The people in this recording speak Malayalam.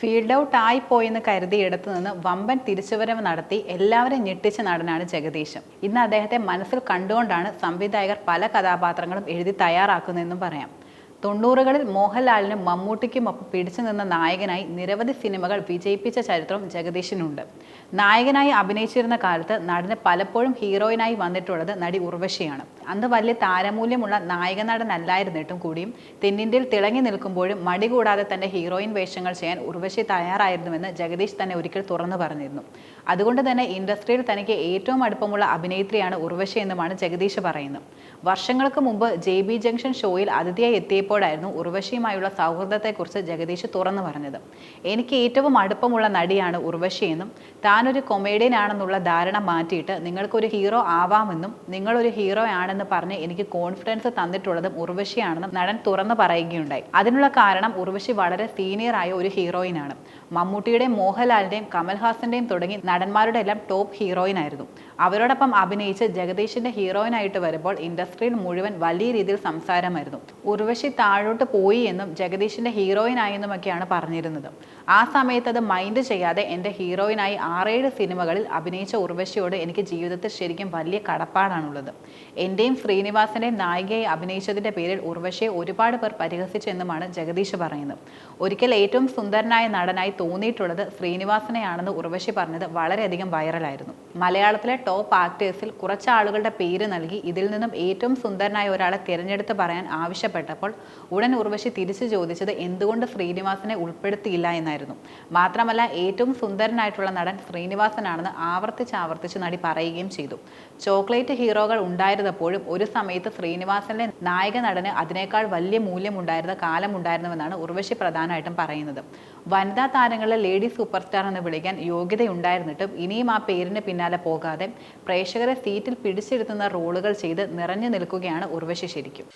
ഫീൽഡ് ഔട്ട് ആയിപ്പോയെന്ന് കരുതിയിടത്തു നിന്ന് വമ്പൻ തിരിച്ചുവരവ് നടത്തി എല്ലാവരെയും ഞെട്ടിച്ച നടനാണ് ജഗദീശൻ. ഇന്ന് അദ്ദേഹത്തെ മനസ്സിൽ കണ്ടുകൊണ്ടാണ് സംവിധായകർ പല കഥാപാത്രങ്ങളും എഴുതി തയ്യാറാക്കുന്നതെന്നും പറയാം. തൊണ്ണൂറുകളിൽ മോഹൻലാലിനും മമ്മൂട്ടിക്കുമൊപ്പം പിടിച്ചു നിന്ന നായകനായി നിരവധി സിനിമകൾ വിജയിപ്പിച്ച ചരിത്രം ജഗദീഷിനുണ്ട് നായകനായി അഭിനയിച്ചിരുന്ന കാലത്ത് നടന് പലപ്പോഴും ഹീറോയിനായി വന്നിട്ടുള്ളത് നടി ഉർവശിയാണ്. അന്ന് വലിയ താരമൂല്യമുള്ള നായക നടനല്ലായിരുന്നിട്ടും കൂടിയും തെന്നിന്ത്യയിൽ തിളങ്ങി നിൽക്കുമ്പോഴും മടി കൂടാതെ തന്റെ ഹീറോയിൻ വേഷങ്ങൾ ചെയ്യാൻ ഉർവശി തയ്യാറായിരുന്നുവെന്ന് ജഗദീഷ് തന്നെ ഒരിക്കൽ തുറന്നു പറഞ്ഞിരുന്നു. അതുകൊണ്ട് തന്നെ ഇൻഡസ്ട്രിയിൽ തനിക്ക് ഏറ്റവും അടുപ്പമുള്ള അഭിനേത്രിയാണ് ഉർവശി എന്നുമാണ് ജഗദീഷ് പറയുന്നത്. വർഷങ്ങൾക്ക് മുമ്പ് ജെ ബി ജംഗ്ഷൻ ഷോയിൽ അതിഥിയായി എത്തിയപ്പോഴായിരുന്നു ഉർവശിയുമായുള്ള സൗഹൃദത്തെക്കുറിച്ച് ജഗദീഷ് തുറന്നു പറഞ്ഞത്. എനിക്ക് ഏറ്റവും അടുപ്പമുള്ള നടിയാണ് ഉർവശിയെന്നും താനൊരു കൊമേഡിയൻ ആണെന്നുള്ള ധാരണ മാറ്റിയിട്ട് നിങ്ങൾക്കൊരു ഹീറോ ആവാമെന്നും നിങ്ങളൊരു ഹീറോ ആണെന്ന് പറഞ്ഞ് എനിക്ക് കോൺഫിഡൻസ് തന്നിട്ടുള്ളതും ഉർവശിയാണെന്നും നടൻ തുറന്നു പറയുകയുണ്ടായി. അതിനുള്ള കാരണം ഉർവശി വളരെ സീനിയറായ ഒരു ഹീറോയിനാണ് മമ്മൂട്ടിയുടെയും മോഹൻലാലിന്റെയും കമൽഹാസന്റെയും തുടങ്ങി നടന്മാരുടെ എല്ലാം ടോപ്പ് ഹീറോയിൻ ആയിരുന്നു. അവരോടൊപ്പം അഭിനയിച്ച് ജഗദീഷിന്റെ ഹീറോയിനായിട്ട് വരുമ്പോൾ ഇൻഡസ്ട്രിയിൽ മുഴുവൻ വലിയ രീതിയിൽ സംസാരമായിരുന്നു. ഉർവശി താഴോട്ട് പോയി എന്നും ജഗദീഷിന്റെ ഹീറോയിനായി എന്നുമൊക്കെയാണ് പറഞ്ഞിരുന്നത്. ആ സമയത്ത് അത് മൈൻഡ് ചെയ്യാതെ എന്റെ ഹീറോയിനായി ആറേഴ് സിനിമകളിൽ അഭിനയിച്ച ഉർവശിയോട് എനിക്ക് ജീവിതത്തിൽ ശരിക്കും വലിയ കടപ്പാടാണുള്ളത്. എന്റെയും ശ്രീനിവാസന്റെയും നായികയെ അഭിനയിച്ചതിന്റെ പേരിൽ ഉർവശിയെ ഒരുപാട് പേർ പരിഹസിച്ചെന്നുമാണ് ജഗദീഷ് പറയുന്നത്. ഒരിക്കൽ ഏറ്റവും സുന്ദരനായ നടനായി തോന്നിയിട്ടുള്ളത് ശ്രീനിവാസനെയാണെന്ന് ഉർവശി പറഞ്ഞത് വളരെയധികം വൈറലായിരുന്നു. മലയാളത്തിലെ ടോപ്പ് ആക്ടേഴ്സിൽ കുറച്ച് ആളുകളുടെ പേര് നൽകി ഇതിൽ നിന്നും ഏറ്റവും സുന്ദരനായ ഒരാളെ തിരഞ്ഞെടുത്ത് പറയാൻ ആവശ്യപ്പെട്ടപ്പോൾ ഉടൻ ഉർവശി തിരിച്ചു ചോദിച്ചത് എന്തുകൊണ്ട് ശ്രീനിവാസനെ ഉൾപ്പെടുത്തിയില്ല എന്നായിരുന്നു. മാത്രമല്ല ഏറ്റവും സുന്ദരനായിട്ടുള്ള നടൻ ശ്രീനിവാസനാണെന്ന് ആവർത്തിച്ച് ആവർത്തിച്ച് നടി പറയുകയും ചെയ്തു. ചോക്ലേറ്റ് ഹീറോകൾ ഉണ്ടായിരുന്നപ്പോഴും ഒരു സമയത്ത് ശ്രീനിവാസന്റെ നായക നടന് അതിനേക്കാൾ വലിയ മൂല്യമുണ്ടായിരുന്ന കാലം ഉണ്ടായിരുന്നുവെന്നാണ് ഉർവശി പ്രധാനമായിട്ടും പറയുന്നത്. വനിതാ താരങ്ങളെ ലേഡി സൂപ്പർ സ്റ്റാർ എന്ന് വിളിക്കാൻ യോഗ്യതയുണ്ടായിരുന്നിട്ടും ഇനിയും ആ പേരിന് പിന്നാലെ പോകാതെ പ്രേക്ഷകരെ സീറ്റിൽ പിടിച്ചിരുത്തുന്ന റോളുകൾ ചെയ്ത് നിറഞ്ഞു നിൽക്കുകയാണ് ഉർവശി ശരിക്കും.